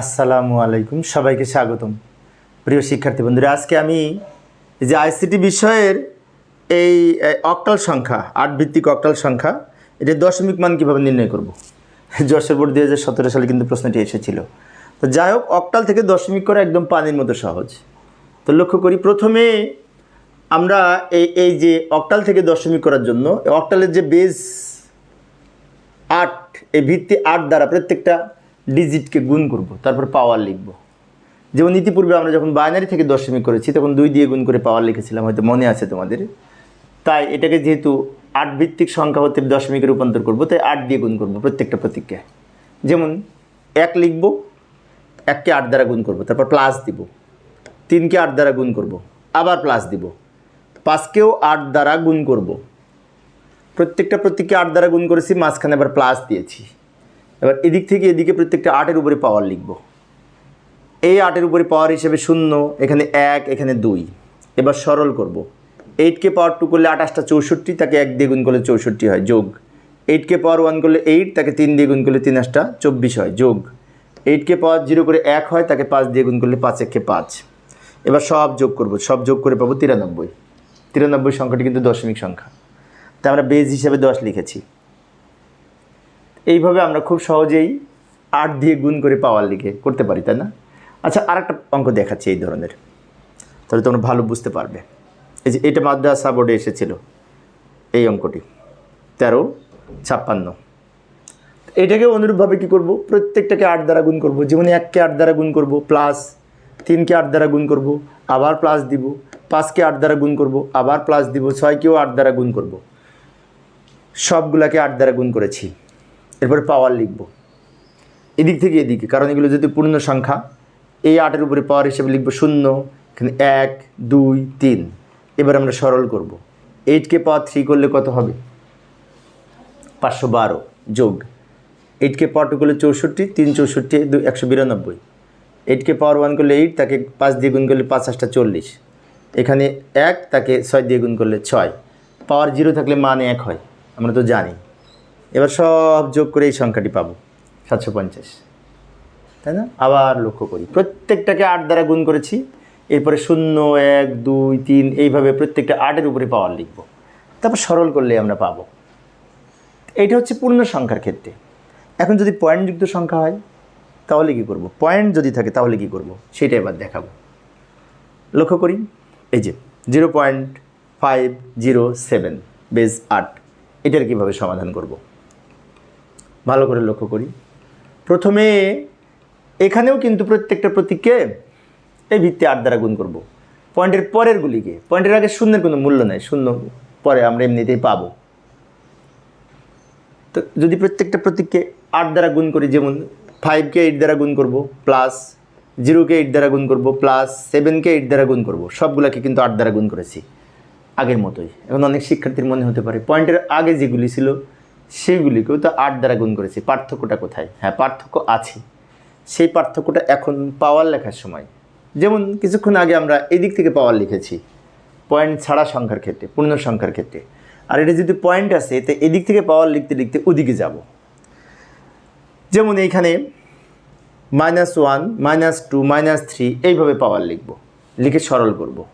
আসসালামু আলাইকুম, সবাইকে স্বাগতম। প্রিয় শিক্ষার্থী বন্ধুরা, আজকে আমি যে আইসিটি বিষয়ের এই অক্টাল সংখ্যা আট ভিত্তিক অক্টাল সংখ্যা, এটা দশমিক মান কীভাবে নির্ণয় করব? যশোর বোর্ড দুই হাজার সতেরো সালে কিন্তু প্রশ্নটি এসেছিল। তো যাই হোক, অক্টাল থেকে দশমিক করা একদম পানির মতো সহজ। তো লক্ষ্য করি, প্রথমে আমরা এই এই যে অক্টাল থেকে দশমিক করার জন্য অক্টালের যে বেস আট, এই ভিত্তি আট দ্বারা প্রত্যেকটা ডিজিটকে গুণ করব, তারপর পাওয়ার লিখব। যেমন ইতিপূর্বে আমরা যখন বাইনারি থেকে দশমিক করেছি, তখন দুই দিয়ে গুণ করে পাওয়ার লিখেছিলাম, হয়তো মনে আছে তোমাদের। তাই এটাকে যেহেতু আট ভিত্তিক সংখ্যা হতে দশমিকে রূপান্তর করব, তাই আট দিয়ে গুণ করব প্রত্যেকটা প্রতীককে। যেমন এক লিখব, এককে আট দ্বারা গুণ করব, তারপর প্লাস দিব। তিনকে আট দ্বারা গুণ করব, আবার প্লাস দিব। পাঁচকেও আট দ্বারা গুণ করব। প্রত্যেকটা প্রত্যেককে আট দ্বারা গুণ করেছি, মাঝখানে আবার প্লাস দিয়েছি। এবার এদিক থেকে এদিকে প্রত্যেকটা আটের উপরে পাওয়ার লিখব। এই আটের উপরে পাওয়ার হিসেবে শূন্য, এখানে এক, এখানে দুই। এবার সরল করব। এইটকে পাওয়ার টু করলে আঠাশটা চৌষট্টি, তাকে এক দিয়ে গুণ করলে চৌষট্টি হয়, যোগ। এইটকে পাওয়ার ওয়ান করলে এইট তাকে তিন দিয়ে গুণ করলে তিন আটটা চব্বিশ হয়, যোগ। এইটকে পাওয়ার জিরো করে এক হয়, তাকে পাঁচ দিয়ে গুণ করলে পাঁচ, একে পাঁচ। এবার সব যোগ করব, সব যোগ করে পাবো তিরানব্বই। তিরানব্বই সংখ্যাটি কিন্তু দশমিক সংখ্যা। তাই আমরা বেজ হিসাবে দশ লিখেছি। এইভাবে আমরা খুব সহজেই আট দিয়ে গুণ করে পাওয়ার লিখে করতে পারি, তাই না? আচ্ছা আর একটা অঙ্ক দেখাচ্ছি এই ধরনের। তাহলে তোমরা ভালো বুঝতে পারবে। এই যে এটা মাদ্রাসা বোর্ডে এসেছিল, এই অঙ্কটি। তেরো, ছাপ্পান্ন। এটাকে অনুরূপভাবে কী করব? প্রত্যেকটাকে আট দ্বারা গুণ করব। যেমন এককে আট দ্বারা গুণ করব, প্লাস তিনকে আট দ্বারা গুণ করব, আবার প্লাস দিব। পাঁচকে আট দ্বারা গুণ করব, আবার প্লাস দিব। ছয়কেও আট দ্বারা গুণ করব। সবগুলাকে আট দ্বারা গুণ করেছি। এরপরে পাওয়ার লিখব। এদিক থেকে এদিকে, কারণ এগুলো যদি পূর্ণ সংখ্যা, এই আটের উপরে পাওয়ার হিসেবে লিখব শূন্য, এখানে এক, দুই, তিন। এবার আমরা সরল করব। এইটকে পাওয়ার থ্রি করলে কত হবে? পাঁচশো বারো যোগ। এইটকে পাওয়ার টু করলে চৌষট্টি, তিন চৌষট্টি, দুই, একশো বিরানব্বই। এইটকে পাওয়ার ওয়ান করলে এইট তাকে পাঁচ দিয়ে গুণ করলে পাঁচ, আটটা চল্লিশ। এখানে এক, তাকে ছয় দিয়ে গুণ করলে ছয়। পাওয়ার জিরো থাকলে মানে এক হয়, আমরা তো জানি। এবার সব যোগ করে এই সংখ্যাটি পাবো, সাতশো পঞ্চাশ। তাই না? আবার লক্ষ্য করি, প্রত্যেকটাকে আট দ্বারা গুণ করেছি, এরপরে শূন্য, এক, দুই, তিন, এইভাবে প্রত্যেকটা আটের উপরে পাওয়ার লিখব। তারপর সরল করলে আমরা পাবো। এইটা হচ্ছে পূর্ণ সংখ্যার ক্ষেত্রে। এখন যদি পয়েন্টযুক্ত সংখ্যা হয়, তাহলে কি করব? পয়েন্ট যদি থাকে, তাহলে কি করব? সেটা এবার দেখাবো। লক্ষ্য করি, এই যে zero point five zero seven base আট, এটার কীভাবে সমাধান করব? ভালো করে লক্ষ্য করি। প্রথমে এখানেও কিন্তু প্রত্যেকটা প্রতীককে এই ভিত্তি আট দ্বারা গুণ করব। পয়েন্টের পরের গুলিকে, পয়েন্টের আগে শূন্যের কোনো মূল্য নেই, শূন্য পরে আমরা এমনিতেই পাবো। তো যদি প্রত্যেকটা প্রতীককে আট দ্বারা গুণ করি, যেমন ফাইভকে এইট দ্বারা গুণ করব প্লাস জিরোকে এইট দ্বারা গুণ করব প্লাস সেভেনকে এইট দ্বারা গুণ করব, সবগুলোকে কিন্তু আট দ্বারা গুণ করেছি আগের মতোই। এখন অনেক শিক্ষার্থীর মনে হতে পারে, পয়েন্টের আগে যেগুলি ছিল সেইগুলিকেও তো আট দ্বারা গুণ করেছি। পার্থক্যটা কোথায়? হ্যাঁ পার্থক্য আছে। সেই পার্থক্যটা এখন পাওয়ার লেখার সময়। যেমন কিছুক্ষণ আগে আমরা এদিক থেকে পাওয়ার লিখেছি। পয়েন্ট ছাড়া সংখ্যার ক্ষেত্রে, পূর্ণ সংখ্যার ক্ষেত্রে। আর এটা যদি পয়েন্ট আছে তো এদিক থেকে পাওয়ার লিখতে লিখতে ওদিকে যাব। যেমন এইখানে minus one, minus two, minus three, এইভাবে পাওয়ার লিখব। লিখে সরল করব।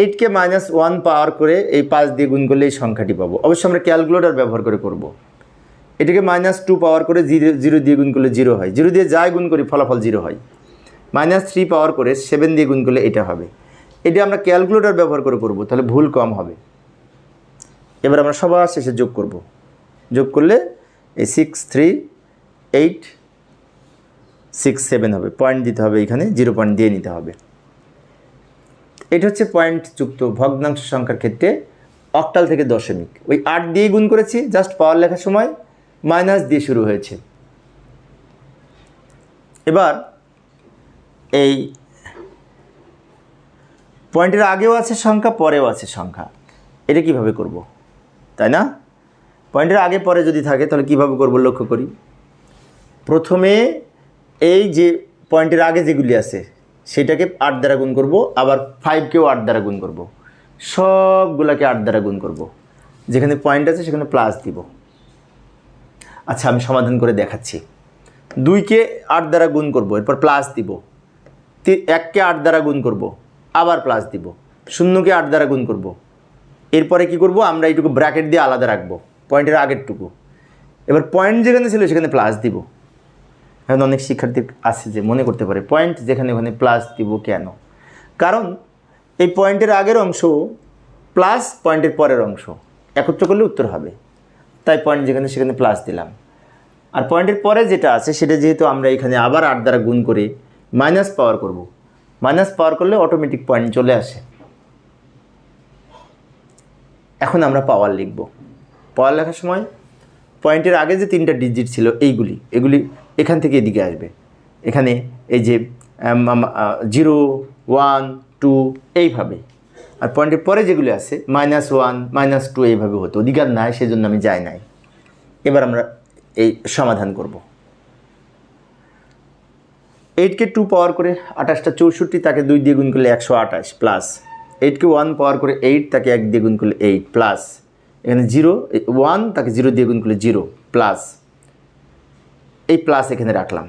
এইটকে মাইনাস ওয়ান পাওয়ার করে এই পাঁচ দিয়ে গুণ করলে এই সংখ্যাটি পাবো। অবশ্যই আমরা ক্যালকুলেটর ব্যবহার করে করব। এটাকে মাইনাস টু পাওয়ার করে জিরো জিরো দিয়ে গুণ করলে জিরো হয়। জিরো দিয়ে যাই গুণ করি, ফলাফল জিরো হয়। মাইনাস থ্রি পাওয়ার করে সেভেন দিয়ে গুণ করলে এটা হবে। এটা আমরা ক্যালকুলেটর ব্যবহার করে করব, তাহলে ভুল কম হবে। এবার আমরা সবার শেষে যোগ করব। যোগ করলে এই six three eight six seven হবে। পয়েন্ট দিতে হবে এখানে জিরো পয়েন্ট দিয়ে নিতে হবে। এটা হচ্ছে পয়েন্ট যুক্ত ভগ্নাংশ সংখ্যার ক্ষেত্রে অক্টাল থেকে দশমিক। ওই আট দিয়ে গুণ করেছি জাস্ট পাওয়ার লেখার সময় মাইনাস দিয়ে শুরু হয়েছে। এবার এই পয়েন্টের আগেও আছে সংখ্যা, পরেও আছে সংখ্যা। এটা কীভাবে করব? তাই না? পয়েন্টের আগে, পরে যদি থাকে, তাহলে কীভাবে করব লক্ষ্য করি? প্রথমে এই যে পয়েন্টের আগে যেগুলি আছে সেটাকে আট দ্বারা গুণ করব, আবার ফাইভকেও আট দ্বারা গুণ করব। সবগুলোকে আট দ্বারা গুণ করব। যেখানে পয়েন্ট আছে সেখানে প্লাস দিব। আচ্ছা আমি সমাধান করে দেখাচ্ছি। দুইকে আট দ্বারা গুণ করব, এরপর প্লাস দিব। এককে আট দ্বারা গুণ করব, আবার প্লাস দিব। শূন্যকে আট দ্বারা গুণ করব। এরপরে কি করব? আমরা এইটুকু ব্র্যাকেট দিয়ে আলাদা রাখব পয়েন্টের আগেরটুকু। এবার পয়েন্ট যেখানে ছিল সেখানে প্লাস দিব। এখন অনেক শিক্ষার্থী আছে যে মনে করতে পারে পয়েন্ট যেখানে ওখানে প্লাস দিব কেন? কারণ এই পয়েন্টের আগের অংশ প্লাস পয়েন্টের পরের অংশ, একত্র করলে উত্তর হবে। তাই পয়েন্ট যেখানে সেখানে প্লাস দিলাম। আর পয়েন্টের পরে যেটা আছে, সেটা যেহেতু আমরা এখানে আবার আট দ্বারা গুণ করে মাইনাস পাওয়ার করব মাইনাস পাওয়ার করলে অটোমেটিক পয়েন্ট চলে আসে। এখন আমরা পাওয়ার লিখব। পাওয়ার লেখার সময় পয়েন্টের আগে যে তিনটা ডিজিট ছিল, এইগুলি, এগুলি এখান থেকে এদিকে আসবে। এখানে এই যে জিরো, ওয়ান, টু, এইভাবে। আর পয়েন্টের পরে যেগুলি আছে, মাইনাস ওয়ান, মাইনাস টু এইভাবে হতো। অধিকার নাই, সেজন্য আমি যাই নাই। এবার আমরা এই সমাধান করব। এইটকে টু পাওয়ার করে আঠাশটা চৌষট্টি, তাকে দুই দিয়ে গুণ করলে একশো আঠাশ প্লাস এইটকে ওয়ান পাওয়ার করে এইট তাকে এক দিয়ে গুণ করলে এইট প্লাস এখানে জিরো ওয়ান তাকে জিরো দিয়ে গুণ করলে জিরো প্লাস এই প্লাস এখানে রাখলাম।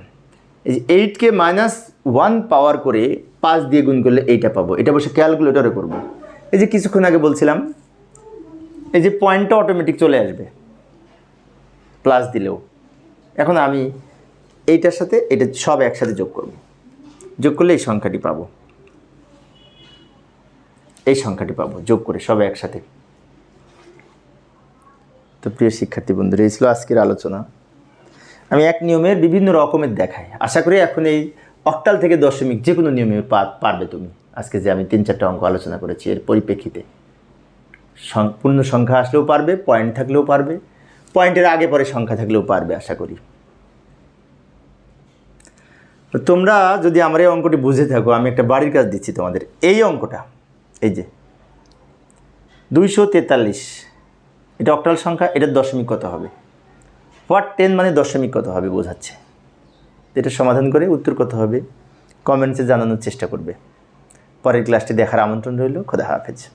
এই যে এইটকে মাইনাস ওয়ান পাওয়ার করে পাঁচ দিয়ে গুণ করলে এইটা পাবো। এটা বসে ক্যালকুলেটরে করব। এই যে কিছুক্ষণ আগে বলছিলাম, এই যে পয়েন্টটা অটোমেটিক চলে আসবে। প্লাস দিলেও। এখন আমি এইটার সাথে এটা সব একসাথে যোগ করব। যোগ করলে এই সংখ্যাটি পাবো। এই সংখ্যাটি পাবো, যোগ করে সব একসাথে। তো প্রিয় শিক্ষার্থী বন্ধুরা, এই ছিল আজকের আলোচনা। আমি এক নিয়মের বিভিন্ন রকমের দেখাই। আশা করি এখন এই অক্টাল থেকে দশমিক যে কোনো নিয়মে পারবে তুমি। আজকে যে আমি তিন চারটা অঙ্ক আলোচনা করেছি, এর পরিপ্রেক্ষিতে। পূর্ণ সংখ্যা আসলেও পারবে পয়েন্ট থাকলেও পারবে পয়েন্টের আগে পরে সংখ্যা থাকলেও পারবে, আশা করি। তো তোমরা যদি আমার এই অঙ্কটি বুঝে থাকো, আমি একটা বাড়ির কাজ দিচ্ছি তোমাদের। এই অঙ্কটা, এই যে, দুইশো তেতাল্লিশ, এটা অক্টাল সংখ্যা, এটার দশমিক কত হবে? হোয়াট টেন মানে দশমিক কত হবে বোঝাচ্ছে। এটা সমাধান করে উত্তর কত হবে? কমেন্টসে জানানোর চেষ্টা করবে। পরের ক্লাসটি দেখার আমন্ত্রণ রইল। খোদা হাফেজ।